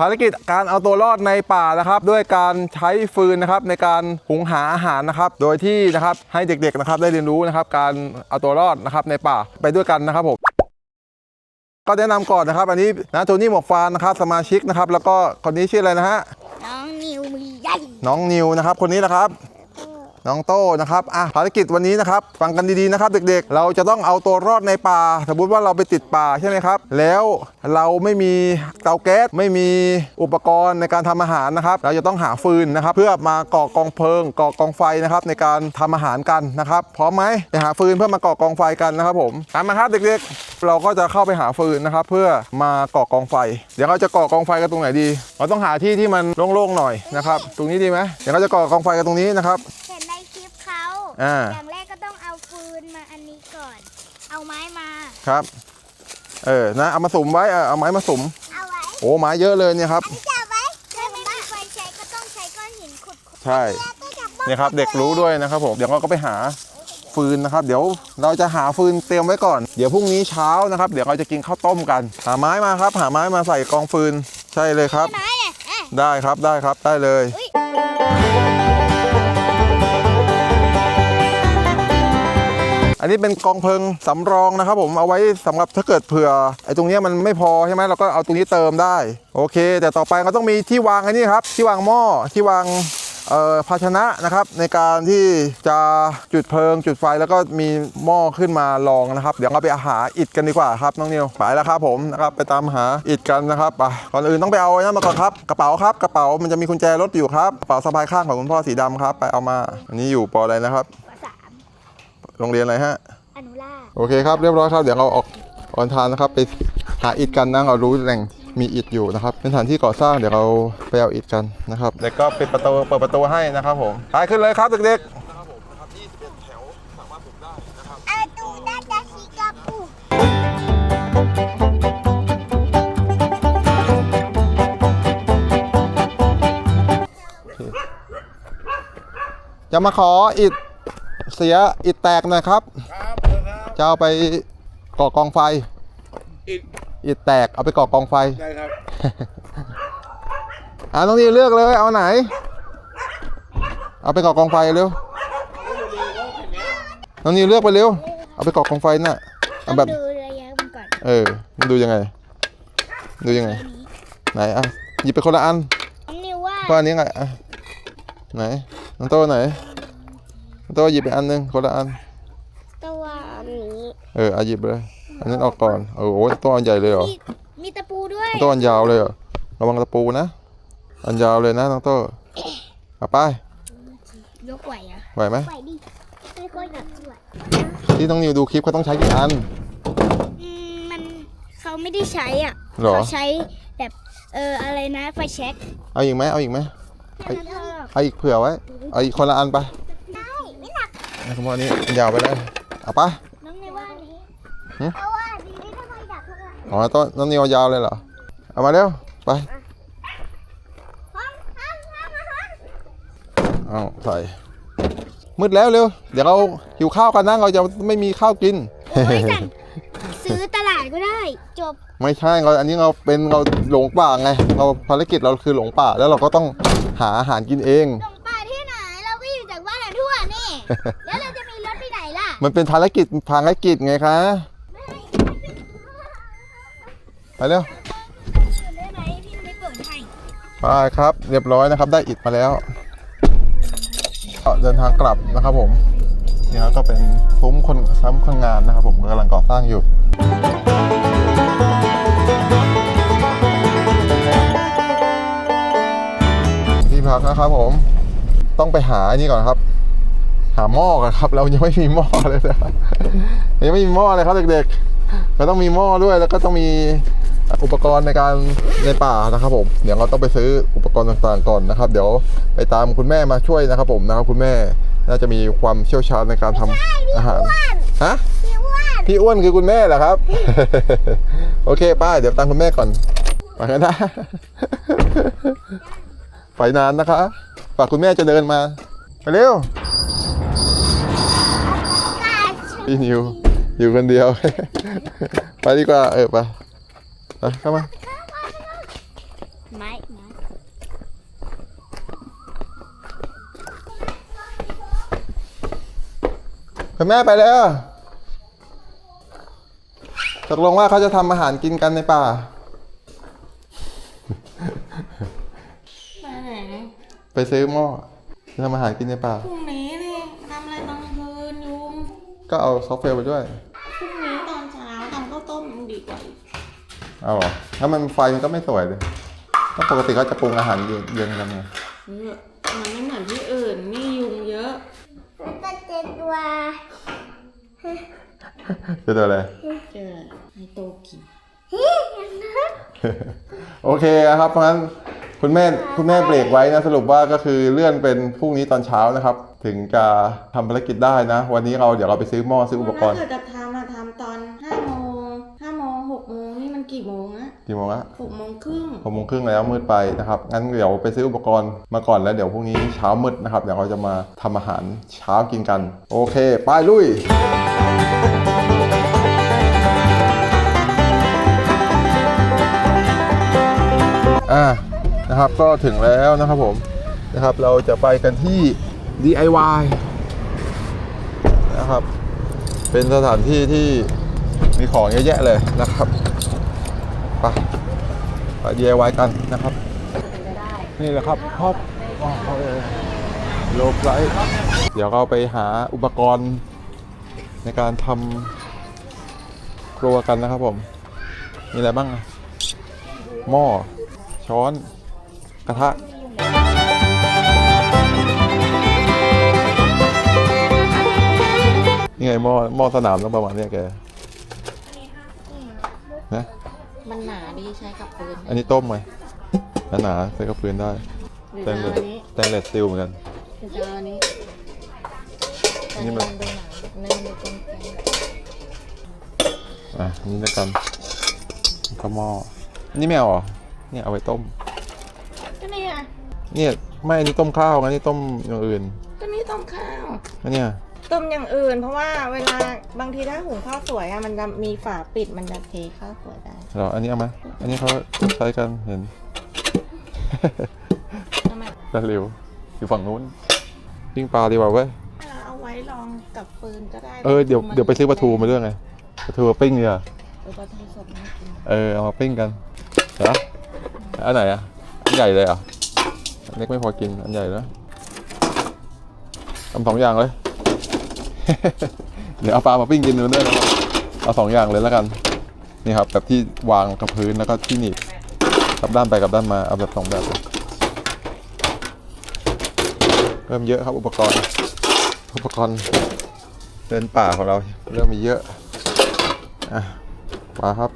ภารกิจการเอาตัวรอดในป่านะครับ ด้วยการใช้ฟืนนะครับในการหุงหาอาหารนะครับ โดยที่นะครับให้เด็กๆนะครับได้เรียนรู้นะครับ การเอาตัวรอดนะครับในป่าไปด้วยกันนะครับผมก็แนะนำก่อนนะครับ อันนี้นะโทนี่หมวกฟานนะครับสมาชิกนะครับ แล้วก็คนนี้ชื่ออะไรนะฮะน้องนิวมือใหญ่น้องนิวนะครับ คนนี้นะครับ น้องโต้นะครับอะภารกิจวันนี้นะครับฟังกันดีๆนะครับ เด็กๆ เราจะต้องเอาตัวรอดในป่า สมมติว่าเราไปติดป่าใช่ไหมครับ แล้วเราไม่มีเตาแก๊สไม่มีอุปกรณ์ในการทำอาหารนะครับ เราจะต้องหาฟืนนะครับ เพื่อมาก่อกองเพลิงก่อกองไฟนะครับ ในการทำอาหารกันนะครับพร้อมไหมไปหาฟืนเพื่อมาก่อกองไฟกันนะครับผมตามมาครับเด็กๆ เราก็จะเข้าไปหาฟืนนะครับ เพื่อมาก่อกองไฟ เดี๋ยวเราจะก่อกองไฟกันตรงไหนดี เราต้องหาที่ที่มันโล่งๆหน่อยนะครับ ตรงนี้ดีไหมเดี๋ยวเราจะก่อกองไฟกันตรงนี้นะครับ อ่า อย่างแรกก็ต้องเอาฟืนมาอันนี้ก่อน เอาไม้มา ครับ เออ นะ เอามาสุมไว้เออเอาไม้มาสุม เอาไว้โอ้ ไม้เยอะเลยเนี่ยครับจับไว้ถ้าไม่มีไฟใช้ก็ต้องใช้ก้อนหินขุดๆใช่ แล้วก็จับบ้องเนี่ยครับ เด็กรู้ด้วยนะครับผม เดี๋ยวเราก็ไปหาฟืนนะครับ เดี๋ยวเราจะหาฟืนเตรียมไว้ก่อน เดี๋ยวพรุ่งนี้เช้านะครับ เดี๋ยวเราจะกินข้าวต้มกัน หาไม้มาครับ หาไม้มาใส่กองฟืน ใช่เลยครับ ไม้เนี่ยอะได้ครับ ได้ครับ ได้เลย อุ๊ย อันนี้เป็นกองเพลิงสำรองนะครับผมเอาไว้สำหรับถ้าเกิดเผื่อไอ้ตรงนี้มันไม่พอใช่ไหมเราก็เอาตรงนี้เติมได้โอเค แต่ต่อไปเราต้องมีที่วางอันนี้ครับที่วางหม้อที่วางภาชนะนะครับในการที่จะจุดเพลิงจุดไฟแล้วก็มีหม้อขึ้นมารองนะครับ เดี๋ยวเราไปหาอิฐกันดีกว่าครับน้องนิวไปแล้วครับผมนะครับไปตามหาอิฐกันนะครับไปก่อนอื่นต้องไปเอาไอ้นั่นมาก่อนครับกระเป๋าครับกระเป๋ามันจะมีกุญแจรถอยู่ครับกระเป๋าสะพายข้างของคุณพ่อสีดำครับ ไปเอามาอันนี้อยู่ปออะไรนะครับ โรงเรียนอะไรฮะ อนุราชโอเคครับเรียบร้อยครับเดี๋ยวเราออกออนทานนะครับ ไปหาอิฐกันนะเรารู้แหล่งมีอิฐอยู่นะครับ เป็นสถานที่ก่อสร้างเดี๋ยวเราไปเอาอิฐกันนะครับเด็กก็ปิดประตูเปิดประตูให้นะครับผมไปขึ้นเลยครับเด็กอาตูดาดาชิกาปูๆจะมาขออิฐ เสียอิฐแตกหน่อยครับจะเอาไปก่อกองไฟอิฐอิฐแตกเอาไปก่อกองไฟ ได้ครับอ่าน้องนี่เลือกเลยเอาไหน เอาไปก่อกองไฟเร็วน้องนิวเลือกไปเร็ว เอาไปก่อกองไฟน่ะเอาแบบ ดูระยะมันก่อนเออมันดูยังไง ดูยังไง ไหนอะหยิบไปคนละอันน้องนิวว่าก็อันนี้ไงอะไหนน้องโตไหน น้องโตหยิบไปอันหนึงคนละอัน ตัวนี้เออเอาหยิบไปเลย อันนั้นออกก่อนโอ้โหตัวอันใหญ่เลยเหรอ มีมีตะปูด้วยน้องโตอันยาวเลยเหรอระวังตะปูนะ อันยาวเลยนะน้องโตเอาไปยกไหวอะไหวไหมไหวดิไม่ค่อยหนักเท่าไหร่ที่น้องนิวดูคลิปเขาต้องใช้กี่อัน อืมมันเขาไม่ได้ใช้อะเหรอ เขาใช้แบบเอออะไรนะไฟแช็กเอาอีกไหมเอาอีกไหมแค่นั้นเองเอาอีกเผื่อไว้เอาอีกคนละอันไปได้ไม่ห นักนะคุณพ่ออันนี้อันยาวไปเลยเอาไปน้องนิวว่าอันนี้หึเพราะว่าดีไม่ค่อยหนักเท่าไหร่อ๋อต้นน้องนิวยาวเลยเหรอเอามาเร็วไปพร้อมพร้อมพร้อมพร้อมเอาใส่มืดแล้วเร็วเดี๋ยวเราหิวข้าวกันนะเราจะไม่มีข้าวกินโอ้ยสั่งซื้อตลาดก็ได้ จบ ไม่ใช่เราอันนี้เราเป็นเราหลงป่าไงเราภารกิจเราคือหลงป่าแล้วเราก็ต้องหาอาหารกินเอง แล้วเราจะมีรถไปไหนล่ะ มันเป็นภารกิจภารกิจไงคะไปเร็วได้ไหมพี่ไม่เปิดให้ไปครับ เรียบร้อยนะครับ ได้อิฐมาแล้วก็เดินทางกลับนะครับผมนี่ครับก็เป็นซุ้มคนซ้ำคนงานนะครับ ผมกำลังก่อสร้างอยู่ที่พักนะครับผมต้องไปหาอันนี้ก่อนครับ หาหม้อกันครับ เรายังไม่มีหม้อเลยนะครับยังไม่มีหม้อเลยครับเด็กๆเราต้องมีหม้อด้วยแล้วก็ต้องมีอุปกรณ์ในการในป่านะครับผม เดี๋ยวเราต้องไปซื้ออุปกรณ์ต่างๆก่อนนะครับ เดี๋ยวไปตามคุณแม่มาช่วยนะครับ ผมนะครับคุณแม่น่าจะมีความเชี่ยวชาญในการทำอาหารฮะพี่อ้วนพี่อ้วนคือคุณแม่เหรอครับ โอเคป้าเดี๋ยวตามคุณแม่ก่อนไปกันนะไปนานนะคะฝากคุณแม่จะเดินมาไปเร็ว พี่นิวอยู่คนเดียว ไปดีกว่า เออไปไปเข้ามาไม้ไม้คุณแม่ไปแล้วตกลงว่าเขาจะทำอาหารกินกันในป่า ไปไหน ไปซื้อหม้อจะทำอาหารกินในป่า พรุ่งนี้ ก็เอาซอฟต์แวร์ไปด้วยพรุ่งนี้ตอนเช้าทำข้าวต้มยังดีกว่าอีกเอาเหรอถ้ามันไฟมันก็ไม่สวยเลยก็ปกติเขาจะปรุงอาหารเย็นเย็นกันไงเออมันไม่เหมือนที่อื่นนี่ยุงเยอะแล้วก็เจ็ดตัวจะตัวอะไร เจอไอโตกิน โอเคครับเพราะฉะนั้น คุณแม่คุณแม่เบรกไว้นะสรุปว่าก็คือเลื่อนเป็นพรุ่งนี้ตอนเช้านะครับ ถึงจะทำภารกิจได้นะ วันนี้เราเดี๋ยวเราไปซื้อหม้อซื้ออุปกรณ์ถ้าเกิดจะทำอะทำตอนห้าโมงห้าโมงหกโมงนี่มันกี่โมงอะกี่โมงละหกโมงครึ่งหกโมงครึ่งแล้วมืดไปนะครับงั้นเดี๋ยวไปซื้ออุปกรณ์มาก่อนแล้วเดี๋ยวพรุ่งนี้เช้ามืดนะครับเดี๋ยวเราจะมาทำอาหารเช้ากินกัน โอเค ไปลุย อ่า นะครับ ก็ถึงแล้วนะครับผมนะครับเราจะไปกันที่ DIY นะครับ เป็นสถานที่ที่มีของเยอะแยะเลยนะครับไปไป DIY กันนะครับ นี่แหละครับพอบโลบไลท์เดี๋ยวเราไปหาอุปกรณ์ในการทำครัวกันนะครับผม มีอะไรบ้าง หม้อ ช้อน กระทะนี่ไงหม้อหม้อสนามต้องประมาณเนี้ยแกนะมันหนาดีใช้กับปืนอันนี้ต้มไหมหนาๆใส่กับพื้นได้หรือแตจะงเลเอาสอันนี้แตงเลสสตีลเหมือนกันหรือจะเอาอันนี้แต่นี่นี่มัมันนดูหนาเนื้อมันกลมแกงอะนี่แล้วกันก็หม้อนี่ไม่เอาเหรอเนี่ยเอาไว้ต้มก็นี่ไง เนี่ยไม่อันนี้ต้มข้าวอันนี้ต้มอย่างอื่นก็นี่ต้มข้าว อันเนี้ยต้มอย่างอื่น เพราะว่าเวลาบางทีถ้าหุงข้าวสวยอะมันจะมีฝาปิดมันจะเทข้าวสวยได้เหรออันนี้เอาไหมอันนี้เขาใช้กันเห็น ทำไมตะหลิวอยู่ฝั่งนู้นปิ้งปลาดีกว่าเว้ยเอาไว้ลองกับปืนก็ได้เออเดี๋ยวเดี๋ยวไปซื้อปลาทูมาด้วยไงปลาทูมาปิ้งเนี่ยเออปลาทูสดน่ากินเออเอามาปิ้งกันเหรออันไหนอะอันใหญ่เลยเหรอะอัน เล็กไม่พอกิน อันใหญ่แล้วทำสองอย่างเลย เดี๋ยวเอาปลามาปิ้งกินดูด้วยนะเอาสองอย่างเลยแล้วกัน นี่ครับ แบบที่วางกับพื้นแล้วก็ที่หนีบกลับด้านไปกลับด้านมา เอาแบบสองแบบเริ่มเยอะครับอุปกรณ์ อุปกรณ์เดินป่าของเราเริ่มมีเยอะ อะมาครับ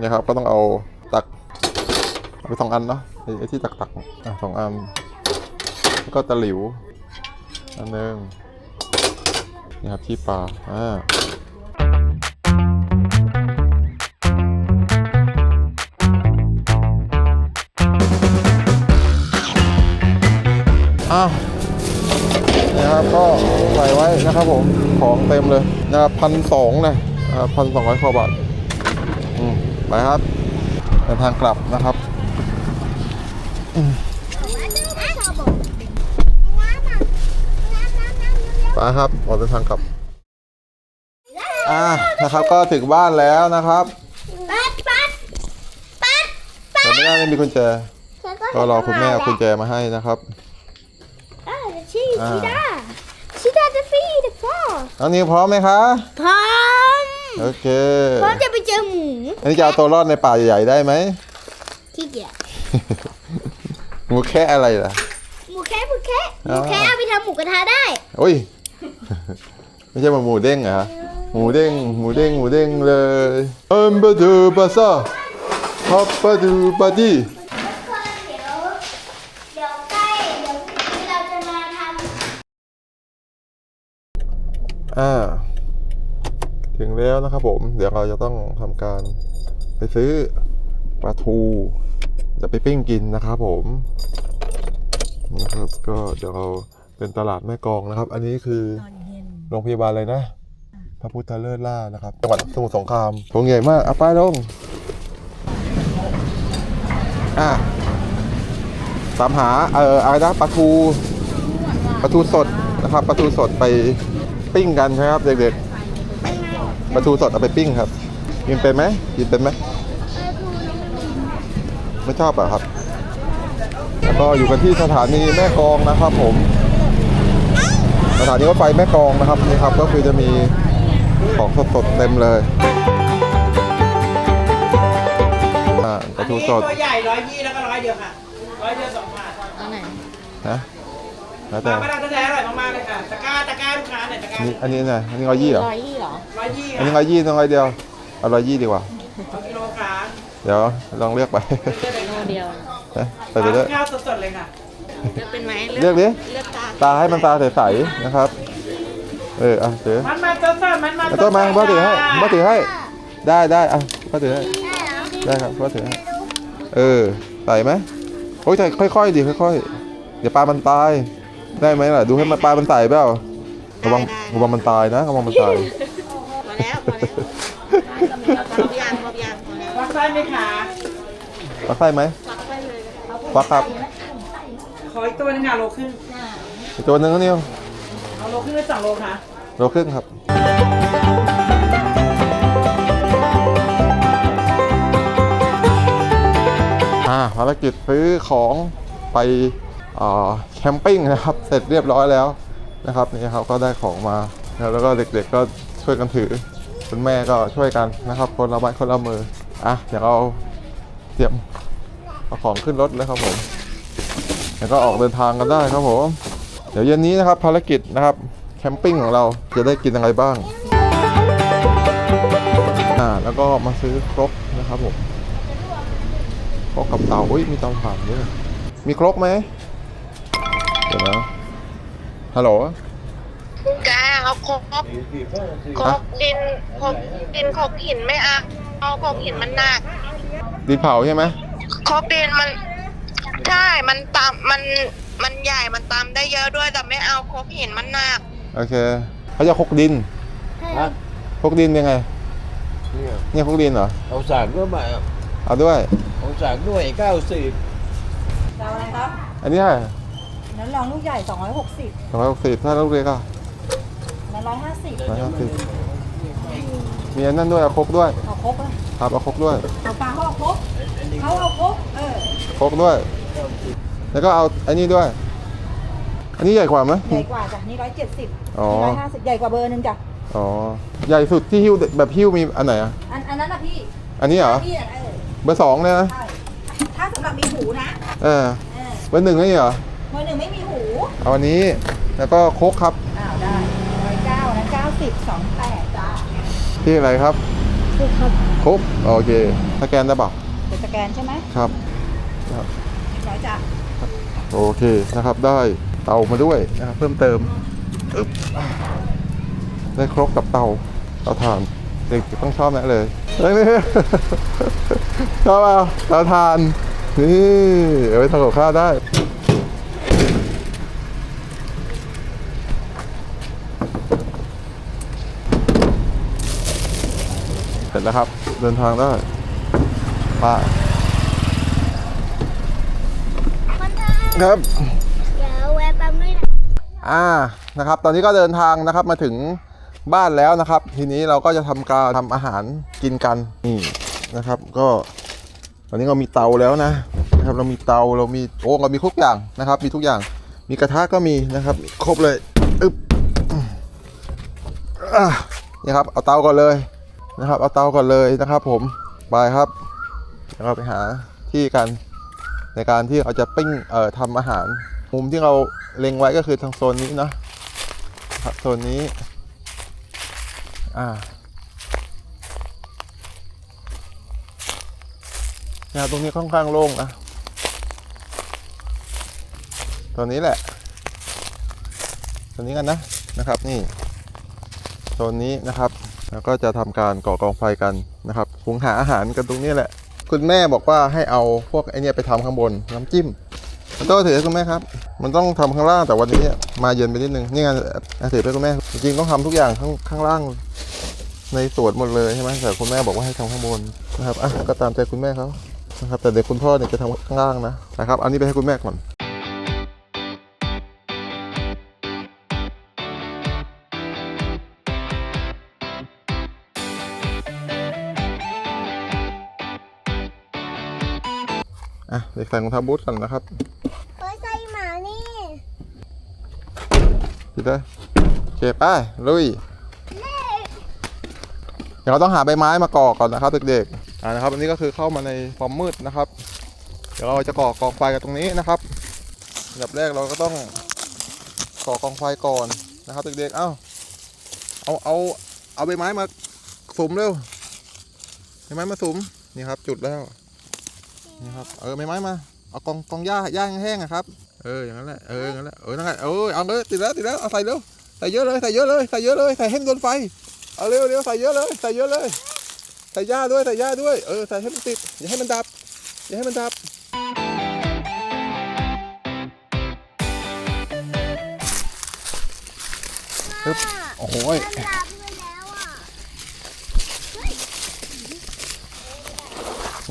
นี่ครับ ก็ต้องเอาตักเอาไปสองอันเนาะไอ้ที่ตักตักอะสองอันแล้วก็ตะหลิวอันหนึ่งนี่ครับที่ปลาอ่าอ้าวนี่ครับก็ใส่ไว้นะครับผมของเต็มเลยนะครับพันสองนะพันสองร้อยกว่าบาท ไปครับเดินทางกลับนะครับไปครับออกเดินทางกลับอ่านะครับก็ถึงบ้านแล้วนะครับปัดปัดปัดแต่ไม่ได้ไม่มีกุญแจก็รอคุณแม่เอากุญแจมาให้นะครับอ่าชีชีดาชีดาจะฟีดพ่อน้องนิวพร้อมไหมคะพร้อมโอเคพร้อมจะไป อหมูอันนี้จะเอาตัวรอดในป่าใหญ่ๆได้ไหมขี้เกียจหมูแค่อะไรล่ะ หมูแค่หมูแค่หมูแค่เอาไปทำหมูกระทะได้ โอ้ย ไม่ใช่หมูเด้งเหรอฮะหมูเด้งหมูเด้งหมูเด้งเลยอัมบะดูบาซาฮับบะดูบาดีเดี๋ยว เดี๋ยวใกล้เดี๋ยวที่เราจะมาทอ่า ถึงแล้วนะครับผม เดี๋ยวเราจะต้องทำการ ไปซื้อปลาทูจะไปปิ้งกินนะครับผมนะครับก็เดี๋ยวเราเป็นตลาดแม่กลองนะครับ อันนี้คือตอนเย็นโรงพยาบาลเลยนะ พระพุทธเลิศล่านะครับจังหวัดสมุทรสงครามโงใหญ่มากเอาไปลงอะตามหาเอ่ออะไรนะปลาทูปลาทูสดนะครับปลาทูสดไปปิ้งกันใช่ไหมครับเด็กๆปลาทูสดเอาไปปิ้งครับ กินเป็นไหมกินเป็นไหมไม่ชอบเหรอะครับ แล้วก็อยู่กันที่สถานีแม่กลองนะครับ ผม สถานีรถไฟแม่กลองนะครับนี่ครับ ก็คือจะมีของสดๆเต็มเลยอ่าปอัลานทูนี้สดตัวใหญ่ร้อยยี่แล้วก็ร้อยเดียวค่ะร้อยเดียวสองบาทเอาไหนนะแล้วแต่มาไม่ได้แท้ๆอร่อยมากๆเลยค่ะตะกร้าตะกร้าลูกค้าหน่อยตะกร้านี่อันนี้ไงอันนี้ร้อยยี่เหรอร้อยยี่เหรอร้อยยี่อันนี้ร้อยยี่ต้องร้อยเดียว เอาร้อยยี่ดีกว่าสองกิโลค่ะเดี๋ยวลองเลือกไป โลเดียวนะใส่ไปด้วยข้าวสดๆเลยค่ะ เลือกเป็นไหมเลือกดิ เลือกตาตาให้มันตาใสๆนะครับ เอออะถือมันมาสดๆมันมาเอาต้นมาพ่อถือให้พ่อถือให้ ได้ได้อะพ่อถือให้ ได้เหรอได้ครับพ่อถือให้ เออ ใส่ไหมโอ้ยแต่ค่อยๆดิค่อยๆ เดี๋ยวปลามันตาย ได้ไหมล่ะ ดูให้มันปลามันใส่เปล่าระวังระวังมันตายนะระวังมันตาย พอแล้วพอแล้ว พอยังพอยังพอแล้วรักไส้ไหมคะปลาไส้ไหมฟักครับขออีกตัวหนึงค่ะโลครึ่งอีกตัวหนึงก็นิวเอาโลครึ่งหรือสองโลคะโลครึ่งครับ อ่าภารกิจซื้อของไปอ่าแคมปิ้งนะครับ เสร็จเรียบร้อยแล้วนะครับนี่ครับก็ได้ของมาแล้วแล้วก็เด็กๆก็ช่วยกันถือ คุณแม่ก็ช่วยกันนะครับ คนละไม้คนละมืออะเดี๋ยวเราเตรียมเอาของขึ้นรถแล้วครับผมแล้วก็ออกเดินทางกันได้ครับผม เดี๋ยวเย็นนี้นะครับภารกิจนะครับแคมปิ้งของเราจะได้กินอะไรบ้างอ่าแล้วก็มาซื้อครกนะครับผมครกกับเตาอุ้ยมีเตาถ่านด้วยมีครกไหมเดี๋ยวนะฮัลโหลแก เอาครกครกดินครกดินครกหินไม่เอาเอาครกหินมันหนักดินเผาใช่ไหมครกดินมันใช่มันตำมันมันใหญ่มันตำได้เยอะด้วยแต่ไม่เอาครกหินมันหนักโอเคเขาจะครกดินฮะครกดินยังไง เนี่ยเนี่ยครกดินเหรอเอาสากด้วยไหมเอาด้วย เอาสากด้วยเก้าสิบเราอะไรครับอันนี้เท่าไหร่นั้นลองลูกใหญ่ 260สองร้อยหกสิบถ้าลูกเล็ก อะนั้น150ร้อยห้าสิบมีอันนั้นด้วยเอาครกด้วยเอาครบเลยครับเอาครกด้วยเอาปลาเขาเอาครบเขาเอาครบเออครกด้วย แล้วก็เอาอันนี้ด้วย อันนี้ใหญ่กว่าไหมใหญ่กว่าจ้ะนี่170อ๋อนี่150ใหญ่กว่าเบอร์หนึงจ้ะอ๋อใหญ่สุดที่หิ้วแบบหิ้วมีอันไหนอะอันอันนั้นนะพี่ อันนี้เหรอพี่อะเออเบอร์สองเนี่ยนะใช่ถ้าสำหรับมีหูนะเออเออเบอร์หนึ่งนี่เหรอเบอร์หนึ่งไม่มีหู เอาอันนี้แล้วก็โคกครับ อ้าวได้ร้อยเก้านะเก้าสิบสองแปดจ้า ที่อะไรครับโคกโอเคสแกนได้ป่ะเดี๋ยวสแกนใช่ไหมครับร้อยจ้ะโอเคนะครับได้เตามาด้วยนะครับเพิ่มเติมอึ๊บได้ครกกับเตาเตาถ่านเด็กต้องชอบแน่เลยเฮ้ยชอบเปล่าเตาถ่านนี่เอาไว้ทำกับข้าวได้ เสร็จ แล้วครับ เดินทางได้ป้าคนเธอครับ เดี๋ยวแวะปั๊มด้วยนะอ่านะครับ ตอนนี้ก็เดินทางนะครับมาถึงบ้านแล้วนะครับ ทีนี้เราก็จะทำการทำอาหารกินกันนี่นะครับ ก็ตอนนี้เรามีเตาแล้วนะนะครับ เรามีเตาเรามีโอ้เรามีทุกอย่างนะครับ มีทุกอย่าง มีกระทะก็มีนะครับ ครบเลยอึ๊บอะนี่ครับ เอาเตาก่อนเลย นะครับ เอาเตาก่อนเลยนะครับ ผมไปครับแล้วเราไปหาที่กันในการที่เราจะปิ้งเอ่อทำอาหาร มุมที่เราเล็งไว้ก็คือทางโซนนี้เนาะครับโซนนี้อ่าเนี่ยตรงนี้ค่อนข้างโล่งนะตอนนี้แหละตอนนี้กันนะนะครับนี่โซนนี้นะครับ แล้วก็จะทำการก่อกองไฟกันนะครับหุงหาอาหารกันตรงนี้แหละ คุณแม่บอกว่าให้เอาพวกไอเนี่ยไปทำข้างบนน้ำจิ้มมันต้องถือให้คุณแม่ครับ มันต้องทำข้างล่างแต่วันนี้มาเย็นไปนิดนึงนี่ไงอะถือไปคุณแม่ จริงต้องทำทุกอย่างข้างข้างล่างในสวนหมดเลยใช่ไหมแต่คุณแม่บอกว่าให้ทำข้างบนนะครับอะก็ตามใจคุณแม่เขานะครับแต่เด็กคุณพ่อเนี่ยจะทำข้างล่างนะนะครับเอานี้ไปให้คุณแม่ก่อน อะเด็กใส่รองเท้าบูทกันนะครับเฮ้ยใส่หมานี่พี่เต้ยโอเคไป้าลุยเดี๋ยวเราต้องหาใบไม้มาก่อก่อนนะครับเด็กๆอ่านะครับอันนี้ก็คือเข้ามาในความมืดนะครับ เดี๋ยวเราจะก่อกองไฟกันตรงนี้นะครับอันดับแรกเราก็ต้องก่อกองไฟก่อนนะครับเด็กๆเอ้าเอาเอาเอาใบไม้มาสุมเร็วใบไม้มาสุมนี่ครับจุดแล้ว นี่ครับ เออใบไม้มา เอากองกองหญ้าหญ้าแห้งๆอะครับ เอออย่างนั้นแหละ เอออย่างนั้นแหละ เออนั่นแหละเออเอาเลยติดแล้วติดแล้วเอาใส่เร็ว ใส่เยอะเลย ใส่เยอะเลย ใส่เยอะเลย ใส่ให้มันโดนไฟ เอาเร็วเร็วใส่เยอะเลย ใส่เยอะเลย ใส่หญ้าด้วย ใส่หญ้าด้วย เออ ใส่ให้มันติด อย่าให้มันดับ อย่าให้มันดับโอ้โห มันลาไปแล้วอะ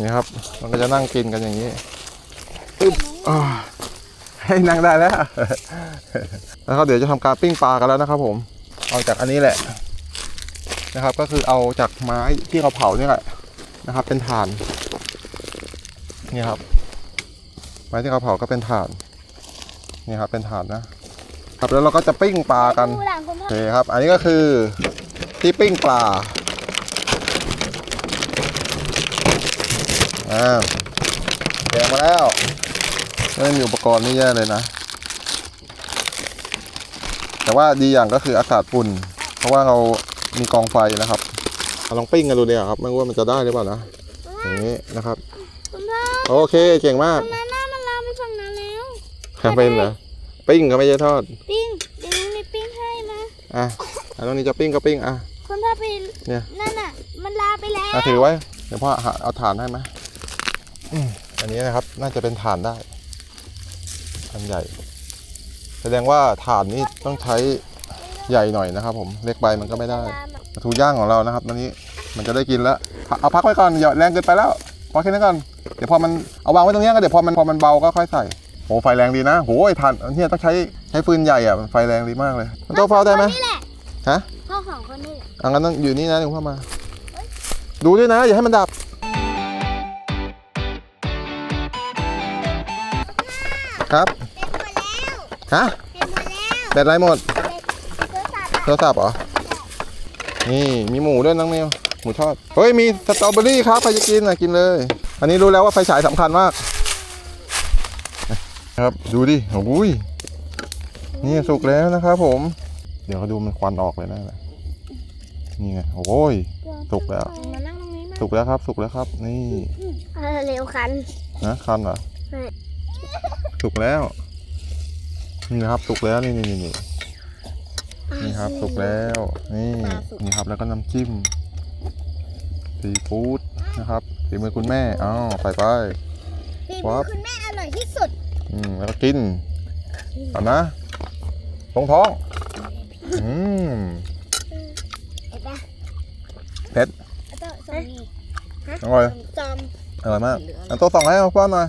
นี่ครับ มันก็จะนั่งกินกันอย่างนี้ปึ๊บอ่าให้นั่งได้แล้วแล้วก็เดี๋ยวจะทำการปิ้งปลากันแล้วนะครับ ผม เอาจากอันนี้แหละ นะครับ ก็คือเอาจากไม้ที่เราเผานี่แหละนะครับ เป็นถ่านนี่ครับ ไม้ที่เราเผาก็เป็นถ่านนี่ครับ เป็นถ่านนะครับแล้วเราก็จะปิ้งปลากันดูหลังคุณโอพ่อเคครับ อันนี้ก็คือที่ปิ้งปลา อ่าแกงมาแล้วไม่มีอุปกรณ์นี่แย่เลยนะ แต่ว่าดีอย่างก็คืออากาศอุ่น เพราะว่าเรามีกองไฟนะครับเอาลองปิ้งกันดูเนี่ยครับ ไม่รู้ว่ามันจะได้หรือเปล่านะอย่างนี้นะครับคุณพ่อโอเคเก่งมากทำไมหน้ามันลามไปฝั่งนั้นแล้วแคมเป็นเหรอปิ้งก็ไม่ใช่ทอด ปิ้งเดี๋ยวมีปิ้งให้มาอะอันนี้จะปิ้งก็ปิ้งอะคุณพ่อไปเนี่ยนั่นอะ มันลามไปแล้วอะถือไว้ เดี๋ยวพ่อหาเอาถ่านให้ไหม อืมอันนี้นะครับน่าจะเป็นถ่านได้อันใหญ่ แสดงว่าถ่านนี่ต้องใช้ใหญ่หน่อยนะครับ ผมเล็กไปมันก็ไม่ได้ลามอะปลาทูย่างของเรานะครับตอนนี้มันจะได้กินแล้วพักเอาพักไว้ก่อนอย่าแรงเกินไปแล้วพอแค่นี้ก่อนเดี๋ยวพอมันเอาวางไว้ตรงเนี้ยก็เดี๋ยวพอมันพอมันเบาก็ค่อยใส่โหไฟแรงดีนะโหยถ่านเนี่ยต้องใช้ใช้ฟืนใหญ่อะไฟแรงดีมากเลย มันโตเฝ้าได้ไหมนี่แหละฮะพ่อของคนนี่แหละอังั้นต้องอยู่นี่นะเดี๋ยวพ่อมา ดูด้วยนะอย่าให้มันดับ ครับเป็นหมดแล้วฮะเป็นหมดแล้วแบตอะไรหมดเป็นโทรศัพท์อะโทรศัพท์เหรอ นี่มีหมูด้วยน้องนิวหมูทอด เฮ้ยมีสตรอเบอรี่ครับใครจะกินอะกินเลย อันนี้รู้แล้วว่าไฟฉายสำคัญมาก ครับดูดิโอ้ยนี่สุกแล้วนะครับผม เดี๋ยวเขาดูมันควันออกเลยนะนี่ไงโอ้ยสุกแล้วมานั่งตรงนี้มาสุกแล้วครับสุกแล้วครับ นี่เออเร็วคันนะคันเหรอใช่ สุกแล้วนี่นะครับสุกแล้วนี่นี่นี่นี่นี่ครับสุกแล้วนี่นี่ครับแล้วก็น้ำจิ้มซีฟู้ดนะครับฝีมือคุณแม่อ้าวใส่ไปฝีครัมือบคุณแม่อร่อยที่สุดอืมแล้วก็กินก่อนนะตรงท้องอืมเห็นปะเผ็ดแล้วก็ซอมนี่อร่อยซอมอร่อยมากอันโตะสองให้เอาป้อนหน่อย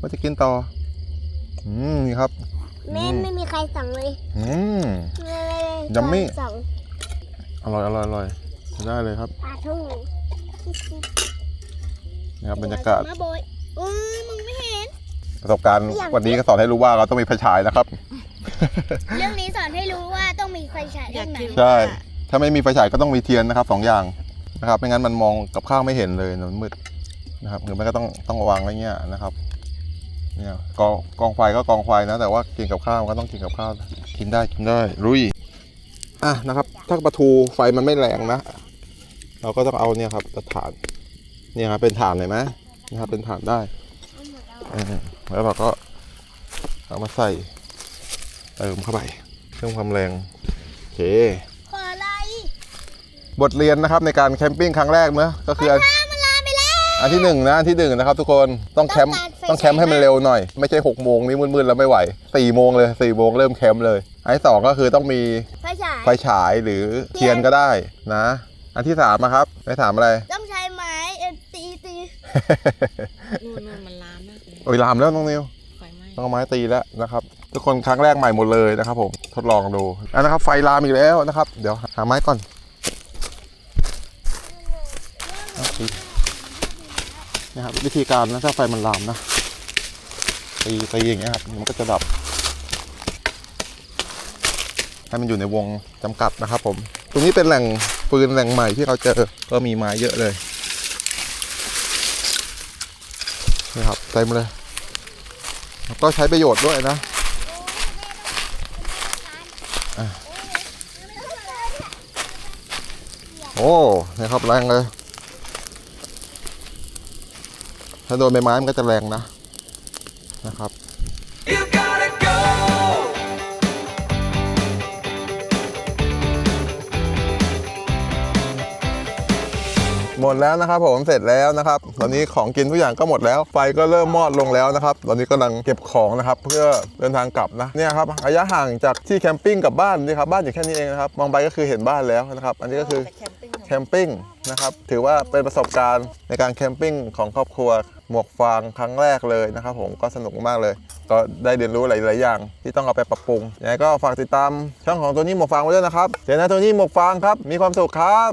ว่าจะกินต่อ อืมนี่ครับ แม่ไม่มีใครสั่งเลยอืมเลยยัมมี่ สั่งอร่อยอร่อยอร่อยได้เลยครับปลาทูนี่ครับบรรยากาศมาโบยเออมึงไม่เห็น ประสบการณ์วันนี้ก็สอนให้รู้ว่าเราต้องมีไฟฉายนะครับ เรื่องนี้สอนให้รู้ว่าต้องมีไฟฉายเรื่องไหนใช่ ถ้าไม่มีไฟฉายก็ต้องมีเทียนนะครับสองอย่างนะครับไม่งั้นมันมองกับข้าวไม่เห็นเลยมันมืดนะครับหรือไม่ก็ต้องต้องวางไว้เงี้ยนะครับ เนี่ยกองกองไฟก็กองไฟนะ แต่ว่ากินกับข้าวก็ต้องกินกับข้าวกินได้กินได้รุยอะนะครับ ถ้าปลาทูไฟมันไม่แรงนะ เราก็ต้องเอาเนี่ยครับถ่านเนี่ยครับเป็นถ่านเลยไหมนะครับเป็นถ่านได้อืมแล้วเราก็เอามาใส่เติมเข้าไปเพิ่มความแรงโอเคขออะไรบทเรียนนะครับในการแคมปิ้งครั้งแรกเนอะก็คืออันถ้ามันลามไปแล้วอันที่หนึ่งนะอันที่หนึ่งนะครับ ทุกคนต้องแคมป์ ต้องการไฟต้องแคมป์ให้มันเร็วหน่อย ไม่ใช่หกโมงนี่มืดๆแล้วไม่ไหวสี่โมงเลยสี่โมงเริ่มแคมป์เลย อันที่สองก็คือต้องมีไฟฉายไฟฉายหรือเทียนก็ได้นะ อันที่สามนะครับไม่ถามอะไร ต้องใช้ไม้เอ็นตีตีนู่นนู่นมันลามมากเลยโอ้ยลามแล้วน้องนิวไฟไหม้ต้องเอาไม้ตีแล้วนะครับ ทุกคนครั้งแรกใหม่หมดเลยนะครับ ผมทดลองดูอันนะครับ ไฟลามอีกแล้วนะครับ เดี๋ยวหาไม้ก่อนเอาตี นะครับ วิธีการนะถ้าไฟมันลามนะตีตีอย่างเงี้ยครับมันก็จะดับ ให้มันอยู่ในวงจำกัดนะครับ ผม ตรงนี้เป็นแหล่งปืนแหล่งใหม่ที่เราเจอก็มีไม้เยอะเลยนี่ครับเต็มเลยแล้วก็ใช้ประโยชน์ด้วยนะโอ้นี่ครับแรงเลย ถ้าโดนใบไม้มันก็จะแรงนะนะครับ หมดแล้วนะครับผมเสร็จแล้วนะครับ ตอนนี้ของกินทุกอย่างก็หมดแล้ว ไฟก็เริ่มมอดลงแล้วนะครับ ตอนนี้กำลังเก็บของนะครับ เพื่อเดินทางกลับนะเนี่ยครับระยะห่างจากที่แคมปิ้งกับบ้านนี่ครับบ้านอยู่แค่นี้เองนะครับมองไปก็คือเห็นบ้านแล้วนะครับ อันนี้ก็คือแต่แคมปิ้งของแคมปิ้งนะครับถือว่าเป็นประสบการณ์ในการแคมปิ้งของครอบครัว หมวกฟางครั้งแรกเลยนะครับผมก็สนุกมากเลย ก็ได้เรียนรู้หลาย ๆ อย่าง ที่ต้องเอาไปปรับปรุงยังไงก็ฝากติดตามช่องของตัวนี้หมวกฟางไว้ด้วยนะครับเจอนะตัวนี้หมวกฟางครับมีความสุขครับ